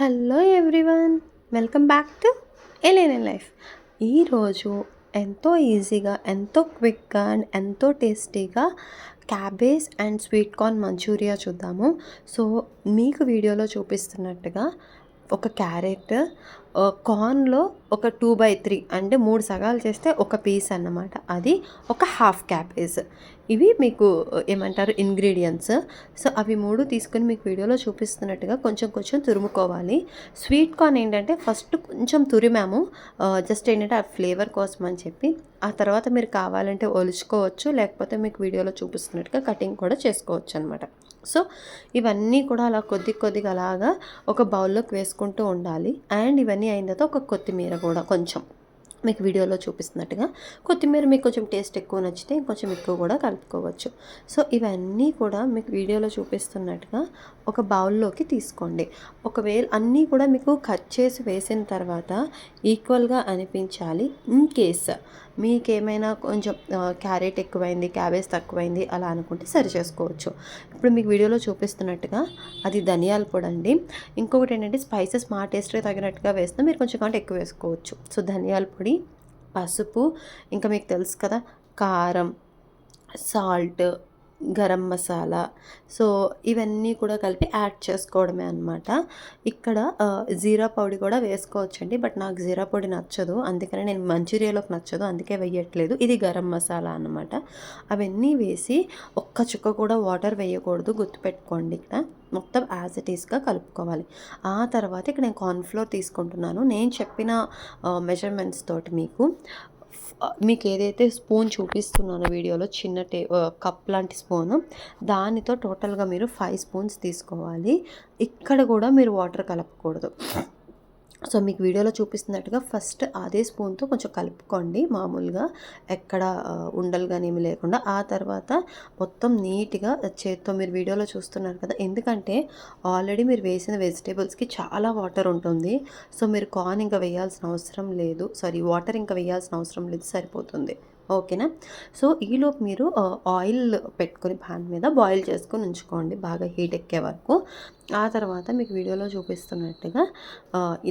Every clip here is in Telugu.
Hello everyone welcome back to Elaine life. ఈరోజు ఎంతో ఈజీగా ఎంతో క్విక్గా అండ్ ఎంతో టేస్టీగా cabbage and sweet corn manchurian చూద్దాము. సో మీకు వీడియోలో చూపిస్తున్నట్టుగా ఒక క్యారెట్ కార్న్లో ఒక టూ బై త్రీ అంటే మూడు సగాలు చేస్తే ఒక పీస్ అన్నమాట. అది ఒక హాఫ్ క్యాబేజ్ ఇవి మీకు ఏమంటారు ఇంగ్రీడియంట్స్. సో అవి మూడు తీసుకుని మీకు వీడియోలో చూపిస్తున్నట్టుగా కొంచెం కొంచెం తురుముకోవాలి. స్వీట్ కార్న్ ఏంటంటే ఫస్ట్ కొంచెం తురిమాము. జస్ట్ ఏంటంటే ఆ ఫ్లేవర్ కోసం అని చెప్పి. ఆ తర్వాత మీరు కావాలంటే ఒలుచుకోవచ్చు. లేకపోతే మీకు వీడియోలో చూపిస్తున్నట్టుగా కటింగ్ కూడా చేసుకోవచ్చు అనమాట సో ఇవన్నీ కూడా అలా కొద్ది కొద్దిగా అలాగా ఒక బౌల్లోకి వేసుకుంటూ ఉండాలి. అండ్ ఇవన్నీ అయిన తర్వాత ఒక కొత్తిమీర కూడా కొంచెం. మీకు వీడియోలో చూపిస్తున్నట్టుగా కొత్తిమీర మీకు కొంచెం టేస్ట్ ఎక్కువ నచ్చితే కొంచెం ఎక్కువ కూడా కలుపుకోవచ్చు. సో ఇవన్నీ కూడా మీకు వీడియోలో చూపిస్తున్నట్టుగా ఒక బౌల్లోకి తీసుకోండి. ఒకవేళ అన్నీ కూడా మీకు కట్ చేసి వేసిన తర్వాత ఈక్వల్గా అనిపించాలి. ఇన్ కేస్ మీకేమైనా కొంచెం క్యారెట్ ఎక్కువైంది క్యాబేజ్ తక్కువైంది అలా అనుకుంటే సరి చేసుకోవచ్చు. ఇప్పుడు మీకు వీడియోలో చూపిస్తున్నట్టుగా అది ధనియాల పొడి అండి. ఇంకొకటి ఏంటంటే స్పైసెస్ మా టేస్ట్కి తగినట్టుగా వేస్తే మీరు కొంచెం కంటే ఎక్కువ వేసుకోవచ్చు. సో ధనియాల పొడి పసుపు ఇంకా మీకు తెలుసు కదా కారం సాల్ట్ గరం మసాలా. సో ఇవన్నీ కూడా కలిపి యాడ్ చేసుకోవడమే అనమాట ఇక్కడ జీరా పొడి కూడా వేసుకోవచ్చండి బట్ నాకు జీరా పొడి నచ్చదు. అందుకనే నేను మంచూరియాలోకి నచ్చదు అందుకే వేయట్లేదు. ఇది గరం మసాలా అనమాట అవన్నీ వేసి ఒక్క చుక్క కూడా వాటర్ వేయకూడదు గుర్తుపెట్టుకోండి ఇక్కడ. మొత్తం యాజ్ ఇట్ ఈస్గా కలుపుకోవాలి. ఆ తర్వాత ఇక్కడ నేను కార్న్ఫ్లోర్ తీసుకుంటున్నాను. నేను చెప్పిన మెజర్మెంట్స్ తోటి మీకు. మీకు ఏదైతే స్పూన్ చూపిస్తున్నానో వీడియోలో చిన్న టే కప్ లాంటి స్పూను దానితో టోటల్గా మీరు ఫైవ్ స్పూన్స్ తీసుకోవాలి. ఇక్కడ కూడా మీరు వాటర్ కలపకూడదు. సో మీకు వీడియోలో చూపిస్తున్నట్టుగా ఫస్ట్ అదే స్పూన్తో కొంచెం కలుపుకోండి మామూలుగా. ఎక్కడ ఉండలు కానీ ఏమి లేకుండా. ఆ తర్వాత మొత్తం నీట్గా చేత్తో మీరు వీడియోలో చూస్తున్నారు కదా. ఎందుకంటే ఆల్రెడీ మీరు వేసిన వెజిటేబుల్స్కి చాలా వాటర్ ఉంటుంది. సో మీరు కార్న్ ఇంకా వేయాల్సిన అవసరం లేదు. సారీ వాటర్ ఇంకా వేయాల్సిన అవసరం లేదు. సరిపోతుంది. ఓకేనా? సో ఈలోపు మీరు ఆయిల్ పెట్టుకొని పాన్ మీద బాయిల్ చేసుకొని ఉంచుకోండి. బాగా హీట్ ఎక్కే వరకు. ఆ తర్వాత మీకు వీడియోలో చూపిస్తున్నట్టుగా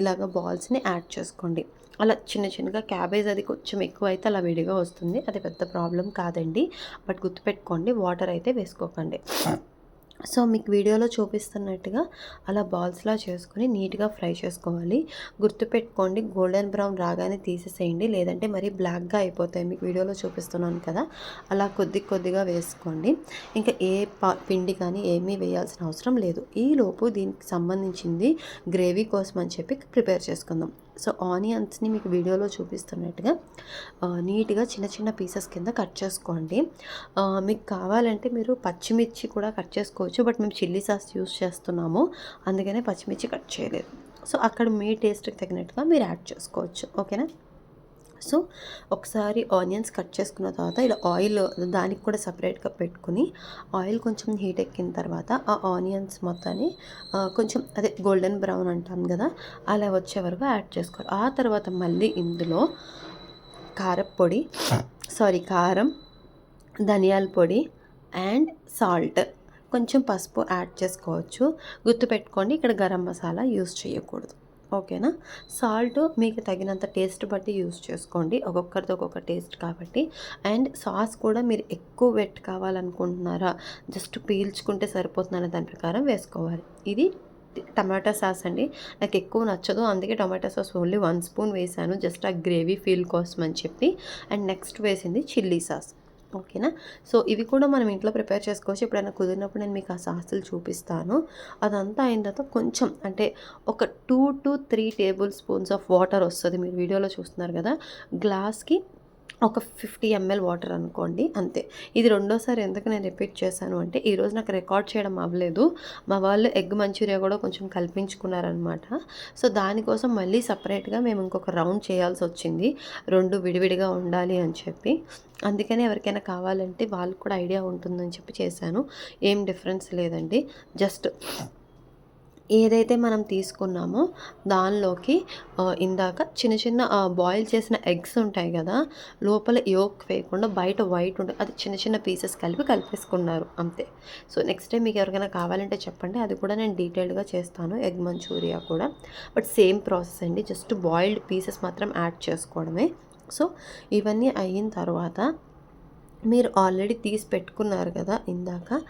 ఇలాగ బాల్స్ని యాడ్ చేసుకోండి. అలా చిన్న చిన్నగా క్యాబేజ్ అది కొంచెం ఎక్కువ అయితే అలా విడిగా వస్తుంది. అది పెద్ద ప్రాబ్లం కాదండి. బట్ గుర్తుపెట్టుకోండి వాటర్ అయితే వేసుకోకండి. సో మీకు వీడియోలో చూపిస్తున్నట్టుగా అలా బాల్స్లా చేసుకొని నీట్గా ఫ్రై చేసుకోవాలి. గుర్తుపెట్టుకోండి గోల్డెన్ బ్రౌన్ రాగానే తీసేసేయండి. లేదంటే మరీ బ్లాక్గా అయిపోతాయి. మీకు వీడియోలో చూపిస్తున్నాను కదా అలా కొద్ది కొద్దిగా వేసుకోండి. ఇంకా ఏ పిండి కానీ ఏమీ వేయాల్సిన అవసరం లేదు. ఈలోపు దీనికి సంబంధించింది గ్రేవీ కోసం అని చెప్పి ప్రిపేర్ చేసుకుందాం. సో ఆనియన్స్ని మీకు వీడియోలో చూపిస్తున్నట్టుగా నీట్గా చిన్న చిన్న పీసెస్ కింద కట్ చేసుకోండి. మీకు కావాలంటే మీరు పచ్చిమిర్చి కూడా కట్ చేసుకోవచ్చు బట్ మేము చిల్లీ సాస్ యూస్ చేస్తున్నాము. అందుకనే పచ్చిమిర్చి కట్ చేయలేదు. సో అక్కడ మీ టేస్ట్కి తగినట్టుగా మీరు యాడ్ చేసుకోవచ్చు. ఓకేనా? సో ఒకసారి ఆనియన్స్ కట్ చేసుకున్న తర్వాత ఇలా ఆయిల్ దానికి కూడా సపరేట్గా పెట్టుకుని ఆయిల్ కొంచెం హీట్ ఎక్కిన తర్వాత ఆ ఆనియన్స్ మొత్తాన్ని కొంచెం అదే గోల్డెన్ బ్రౌన్ అంటాను కదా అలా వచ్చే వరకు యాడ్ చేసుకోవాలి. ఆ తర్వాత మళ్ళీ ఇందులో కారపొడి సారీ కారం ధనియాల పొడి అండ్ సాల్ట్. కొంచెం పసుపు యాడ్ చేసుకోవచ్చు. గుర్తుపెట్టుకోండి ఇక్కడ గరం మసాలా యూస్ చేయకూడదు. ఓకేనా? సాల్ట్ మీకు తగినంత టేస్ట్ బట్టి యూస్ చేసుకోండి. ఒక్కొక్కరితో ఒక్కొక్క టేస్ట్ కాబట్టి. అండ్ సాస్ కూడా మీరు ఎక్కువ వెట్ కావాలనుకుంటున్నారా? జస్ట్ పీల్చుకుంటే సరిపోతుందనే దాని ప్రకారం వేసుకోవాలి. ఇది టమాటా సాస్ అండి. నాకు ఎక్కువ నచ్చదు. అందుకే tomato sauce only one spoon వేసాను. జస్ట్ ఆ గ్రేవీ ఫీల్ కోసం అని చెప్పి. అండ్ నెక్స్ట్ వేసింది చిల్లీ సాస్. ఓకేనా? సో ఇవి కూడా మనం ఇంట్లో ప్రిపేర్ చేసుకోవచ్చు. ఎప్పుడైనా కుదిరినప్పుడు నేను మీకు ఆ సాసులు చూపిస్తాను. అదంతా అయిన తర్వాత కొంచెం అంటే ఒక two to three tablespoons of water వస్తుంది. మీరు వీడియోలో చూస్తున్నారు కదా. గ్లాస్కి ఒక ఫిఫ్టీ ఎంఎల్ వాటర్ అనుకోండి అంతే. ఇది రెండోసారి ఎందుకు నేను రిపీట్ చేశాను అంటే ఈరోజు నాకు రికార్డ్ చేయడం అవ్వలేదు. మా వాళ్ళు ఎగ్ మంచూరియా కూడా కొంచెం కల్పించుకున్నారనమాట. సో దానికోసం మళ్ళీ సపరేట్గా మేము ఇంకొక రౌండ్ చేయాల్సి వచ్చింది. రెండు విడివిడిగా ఉండాలి అని చెప్పి. అందుకని ఎవరికైనా కావాలంటే వాళ్ళకు కూడా ఐడియా ఉంటుందని చెప్పి చేశాను. ఏం డిఫరెన్స్ లేదండి. జస్ట్ ఏదైతే మనం తీసుకున్నామో దానిలోకి ఇందాక చిన్న చిన్న బాయిల్ చేసిన ఎగ్స్ ఉంటాయి కదా లోపల యోక్ వేయకుండా బయట వైట్ ఉంటుంది అది చిన్న చిన్న పీసెస్ కలిపి కలిపేసుకున్నారు అంతే. సో నెక్స్ట్ టైం మీకు ఎవరికైనా కావాలంటే చెప్పండి అది కూడా నేను డీటెయిల్డ్గా చేస్తాను ఎగ్ మంచూరియా కూడా. బట్ సేమ్ ప్రాసెస్ అండి జస్ట్ బాయిల్డ్ పీసెస్ మాత్రం యాడ్ చేసుకోవడమే. సో ఇవన్నీ అయిన తర్వాత మీరు ఆల్రెడీ తీసి పెట్టుకున్నారు కదా ఇందాక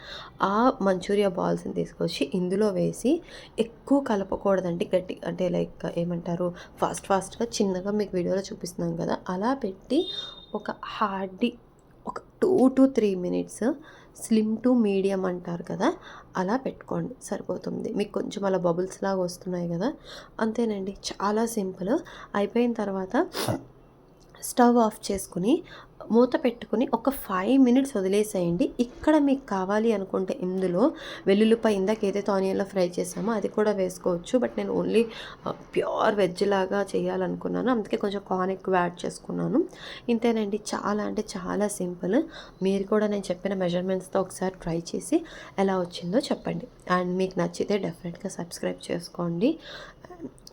ఆ మంచూరియా బాల్స్ని తీసుకొచ్చి ఇందులో వేసి ఎక్కువ కలపకూడదండి. గట్టి అంటే లైక్ ఏమంటారు ఫాస్ట్ ఫాస్ట్గా చిన్నగా మీకు వీడియోలో చూపిస్తున్నాం కదా అలా పెట్టి ఒక హార్డీ ఒక two to three minutes slim to medium అంటారు కదా అలా పెట్టుకోండి. సరిపోతుంది. మీకు కొంచెం అలా బబుల్స్ లాగా వస్తున్నాయి కదా అంతేనండి. చాలా సింపుల్. అయిపోయిన తర్వాత స్టవ్ ఆఫ్ చేసుకుని మూత పెట్టుకుని ఒక ఫైవ్ మినిట్స్ వదిలేసేయండి. ఇక్కడ మీకు కావాలి అనుకుంటే ఇందులో వెల్లుల్లిపాయ ఇందాక ఏదైతే ఆనియన్లో ఫ్రై చేసామో అది కూడా వేసుకోవచ్చు. బట్ నేను ఓన్లీ ప్యూర్ వెజ్ లాగా చేయాలనుకున్నాను. అందుకే కొంచెం కార్న్ ఎక్కువ యాడ్ చేసుకున్నాను. ఇంతేనండి. చాలా అంటే చాలా సింపుల్. మీరు కూడా నేను చెప్పిన మెజర్మెంట్స్తో ఒకసారి ట్రై చేసి ఎలా వచ్చిందో చెప్పండి. అండ్ మీకు నచ్చితే డెఫినెట్గా సబ్స్క్రైబ్ చేసుకోండి.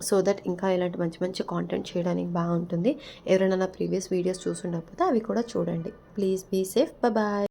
సో దట్ ఇంకా ఇలాంటి మంచి మంచి కాంటెంట్ చేయడానికి బాగుంటుంది. ఎవరైనా నా ప్రీవియస్ వీడియోస్ చూసుండకపోతే అవి కూడా కూడా చూడండి. Please be safe. బాయ్